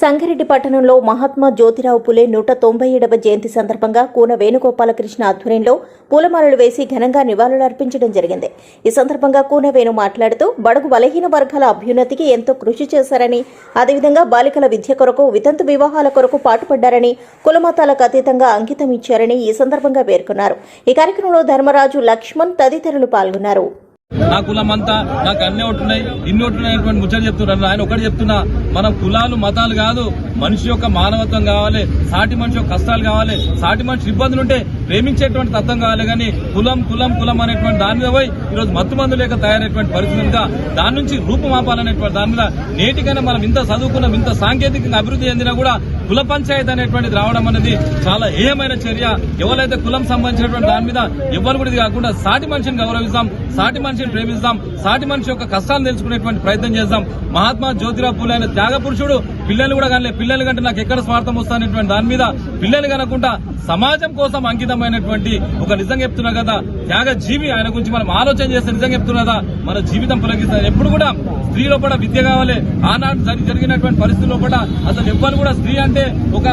సంగారెడ్డి పట్టణంలో మహాత్మా జ్యోతిరావు పులే నూట తొంభై ఏడవ జయంతి సందర్భంగా కూన వేణుగోపాలకృష్ణ ఆధ్వర్యంలో పూలమాలలు వేసి ఘనంగా నివాళులర్పించడం జరిగింది. ఈ సందర్భంగా కూన వేణు మాట్లాడుతూ బడుగు బలహీన వర్గాల అభ్యున్నతికి ఎంతో కృషి చేశారని అదేవిధంగా బాలికల విద్య కొరకు వితంతు వివాహాల కొరకు పాటుపడ్డారని కులమతాలకు అతీతంగా అంకితం ఇచ్చారని ఈ సందర్భంగా పేర్కొన్నారు. ఈ కార్యక్రమంలో ధర్మరాజు లక్ష్మణ్ తదితరులు పాల్గొన్నారు. నా కులం అంతా నాకు అన్ని ఉంటున్నాయి ఇన్ని ఉంటున్నాయటువంటి ముచ్చట చెప్తున్నారు. ఆయన ఒకటి చెప్తున్నా మనం కులాలు మతాలు కాదు మనిషి యొక్క మానవత్వం కావాలి సాటి మనిషి యొక్క కష్టాలు కావాలి సాటి మనిషి ఇబ్బందులు ఉంటే ప్రేమించేటువంటి తత్వం కావాలి కానీ కులం కులం కులం అనేటువంటి దాని మీద పోయి ఈరోజు మత్తు మందు లేక తయారైనటువంటి పరిస్థితి దాని నుంచి రూపుమాపాలనేటువంటి దాని మీద నేటికైనా మనం ఇంత చదువుకున్నాం ఇంత సాంకేతికంగా అభివృద్ధి చెందినా కూడా కుల పంచాయతీ అనేటువంటిది రావడం అనేది చాలా హేయమైన చర్య. ఎవరైతే కులం సంబంధించినటువంటి దాని మీద ఎవరు కూడా ఇది కాకుండా సాటి మనిషిని గౌరవిస్తాం సాటి మనిషిని ప్రేమిస్తాం సాటి మనిషి యొక్క కష్టాలు తెలుసుకునేటువంటి ప్రయత్నం చేస్తాం. మహాత్మా జ్యోతిరావు పూలైన త్యాగ పురుషుడు పిల్లలు కూడా కానీ పిల్లలు కంటే నాకు ఎక్కడ స్వార్థం వస్తానటువంటి దాని మీద పిల్లలు కనకుండా సమాజం కోసం అంకితమైనటువంటి ఒక నిజం చెప్తున్నా కదా త్యాగ జీవి ఆయన గురించి మనం ఆలోచన చేస్తే నిజం చెప్తున్నా కదా మన జీవితం పొలగిస్తాం ఎప్పుడు కూడా స్త్రీ లోపల విద్య కావాలి. ఆనాడు జరిగినటువంటి పరిస్థితుల్లో కూడా అసలు ఎవ్వరు కూడా స్త్రీ అంటే ఒక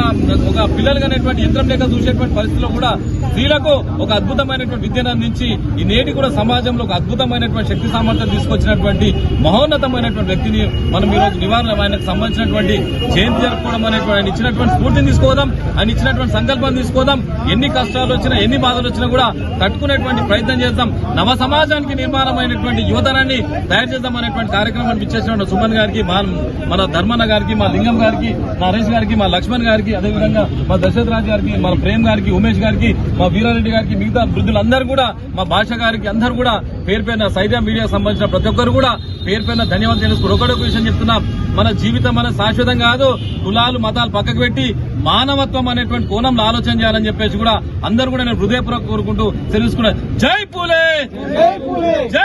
ఒక పిల్లలు అనేటువంటి యంత్రం లేక చూసేటువంటి పరిస్థితుల్లో కూడా స్త్రీలకు ఒక అద్భుతమైనటువంటి విద్యను అందించి ఈ నేటి కూడా సమాజంలో ఒక అద్భుతమైనటువంటి శక్తి సామర్థ్యం తీసుకొచ్చినటువంటి మహోన్నతమైనటువంటి వ్యక్తిని మనం ఈ రోజు నివారణ ఆయనకు సంబంధించినటువంటి జయంతి జరుపుకోవడం అనేటువంటి ఆయన ఇచ్చినటువంటి స్ఫూర్తిని తీసుకోదాం. ఆయన ఇచ్చినటువంటి సంకల్పం తీసుకోదాం. ఎన్ని కష్టాలు వచ్చినా ఎన్ని బాధలు వచ్చినా కూడా తట్టుకునేటువంటి ప్రయత్నం చేద్దాం. నవ సమాజానికి నిర్మాణమైనటువంటి యువతరాన్ని తయారు చేద్దాం అనేటువంటి కార్యక్రమాన్ని ఇచ్చేసిన సుమన్ గారికి మా మన ధర్మన్న గారికి మా లింగం గారికి మా నరేష్ గారికి మా లక్ష్మణ్ గారికి అదేవిధంగా మా దశరథ్ రాజు గారికి మా ప్రేమ్ గారికి ఉమేష్ గారికి మా వీరారెడ్డి గారికి మిగతా వృద్ధులందరూ కూడా మా భాష గారికి అందరూ కూడా పేరు పేరున సైద్యా మీడియా సంబంధించిన ప్రతి ఒక్కరు కూడా పేరు పేరున ధన్యవాదాలు తెలుసుకుని ఒకటొక విషయం చెప్తున్నాం. మన జీవితం మన శాశ్వతం కాదు. కులాలు మతాలు పక్కకు పెట్టి మానవత్వం అనేటువంటి కోణంలో ఆలోచన చేయాలని చెప్పేసి కూడా అందరూ కూడా నేను హృదయపూర్వక కోరుకుంటూ తెలుసుకున్నా జై పూలే! జై పూలే! జై పూలే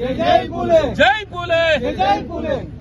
జై పూలే. జై పూలే. జై పూలే.